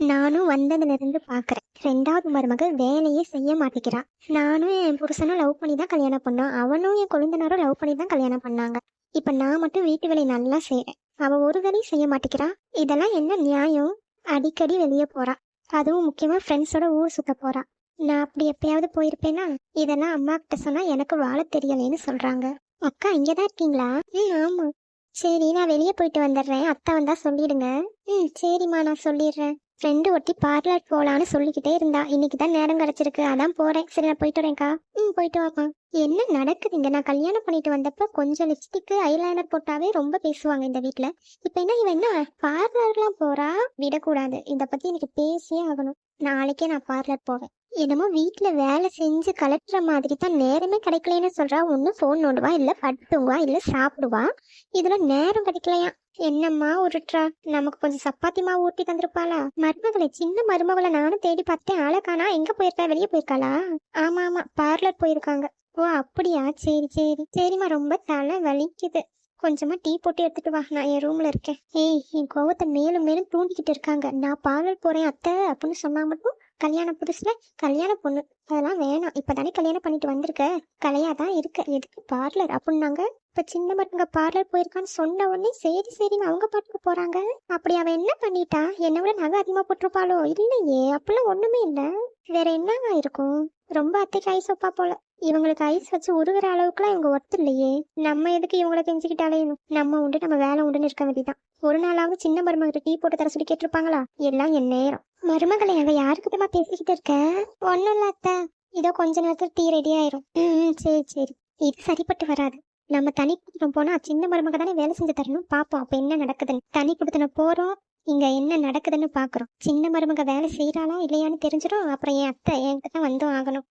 நானும் வந்ததுலேருந்து பார்க்குறேன் ரெண்டாவது மருமக வேலையே செய்ய மாட்டேங்கிறா. நானும் என் புருஷனும் லவ் பண்ணி தான் கல்யாணம் பண்ணோம். அவனும் என் கொழுந்தனாரும் லவ் பண்ணி தான் கல்யாணம் பண்ணாங்க. இப்போ நான் மட்டும் வீட்டு வேலை நல்லா செய்கிறேன் அவள் ஒரு வேலையும் செய்ய மாட்டேங்கிறா. இதெல்லாம் என்ன நியாயம்? அடிக்கடி வெளியே போறா. அதுவும் முக்கியமாக ஃப்ரெண்ட்ஸோட ஊர் சுத்த போகிறா நான் அப்படி எப்பயாவது போயிருப்பேனா? இதெல்லாம் அம்மா கிட்ட சொன்னால் எனக்கு வாழ தெரியலைன்னு சொல்கிறாங்க அக்கா இங்கே தான் இருக்கீங்களா? ம் ஆமாம் சரி நான் வெளியே போயிட்டு வந்துடுறேன். அத்தை வந்தால் சொல்லிடுங்க. ம் சரிம்மா நான் சொல்லிடுறேன். ஃப்ரெண்டு ஒட்டி பார்லர் போகலான்னு சொல்லிக்கிட்டே இருந்தா. இன்னைக்கு தான் நேரம் கிடைச்சிருக்கு. அதான் போறேன். சரி நான் போயிட்டு வரேன்க்கா. ம் போயிட்டு வாப்பா. என்ன நடக்குதுங்க நான் கல்யாணம் பண்ணிட்டு வந்தப்ப கொஞ்சம் லிப்ஸ்டிக்கு ஐலைனர் போட்டாவே ரொம்ப பேசுவாங்க இந்த வீட்டில் இப்போ என்ன இவன் என்ன பார்லர்லாம் போறா? விடக்கூடாது. இதை பத்தி எனக்கு பேசியே ஆகணும். நாளைக்கே நான் பார்லர் போவேன். என்னமோ வீட்டில் வேலை செஞ்சு கலட்டுற மாதிரி தான் நேரமே கிடைக்கலன்னு சொல்கிறா ஒன்று ஃபோன் நோண்டுவா இல்லை படுத்துவா இல்லை சாப்பிடுவா. இதில் நேரம் கிடைக்கலையா? என்னம்மா உருட்டுறா? நமக்கு கொஞ்சம் சப்பாத்தி மாவு ஊட்டி தந்திருப்பாளா? மருமகளை சின்ன மருமகளை நானும் தேடி பார்த்தேன். ஆளக்கானா எங்கே போயிருக்கா? வெளியே போயிருக்காளா? ஆமாம் ஆமாம் பார்லர் போயிருக்காங்க. ஓ அப்படியா? சரி சரி. சரிம்மா ரொம்ப தலை வலிக்குது. கொஞ்சமாக டீ போட்டு எடுத்துட்டு வா. நான் என் ரூமில் இருக்கேன். ஏய் என் கோவத்தை மேலும் மேலும் தூண்டிக்கிட்டு இருக்காங்க. நான் பார்லர் போகிறேன் அத்தை அப்படின்னு சொன்னால் மட்டும் கல்யாண புதுசுல கல்யாண பொண்ணு. அதெல்லாம் வேணாம். இப்பதானே கல்யாணம் பண்ணிட்டு வந்திருக்க. கலையா தான் இருக்க. எதுக்கு பார்லர் அப்படின்னாங்க. இப்ப சின்ன மருங்க பார்லர் போயிருக்கான்னு சொன்ன உடனே சரி சரின்னு அவங்க பாட்டுக்கு போறாங்க. அப்படி அவன் என்ன பண்ணிட்டா? என்னை விட நகை அதிகமா போட்டிருப்பாளோ? இல்லையே. அப்படிலாம் ஒண்ணுமே இல்ல. வேற என்னங்க இருக்கும்? ரொம்ப அத்தைக்கு ஐஸ் வைப்பா போல. இவங்களுக்கு ஐஸ் வச்சு உருகிற அளவுக்குலாம் இவங்க ஒத்து இல்லையே. நம்ம எதுக்கு இவங்கள தெரிஞ்சுக்கிட்டாலே நம்ம உண்டு நம்ம வேலை உண்டுன்னு இருக்க வேண்டியதான் ஒரு நாளாவது சின்ன மருமகிட்ட டீ போட்டு தர சொல்லி கேட்டிருப்பாங்களா? எல்லாம் என் நேரம் மருமகளை அங்க யாருக்கிட்டமா பேசிக்கிட்டு இருக்க? ஒண்ணும் இல்ல அத்தை. இதோ கொஞ்ச நேரத்துல டீ ரெடி ஆயிரும். ம் சரி சரி. இது சரிப்பட்டு வராது. நம்ம தனி குடுத்தனம் போனா சின்ன மருமக தானே வேலை செஞ்சு தரணும். பாப்போம் அப்ப என்ன நடக்குதுன்னு. தனி குடுத்தனம் போறோம் இங்க என்ன நடக்குதுன்னு பாக்குறோம். சின்ன மருமக வேலை செய்யறாளா இல்லையான்னு தெரிஞ்சிடும். அப்புறம் என் அத்தை என்கிட்ட தான் வந்தும் ஆகணும்.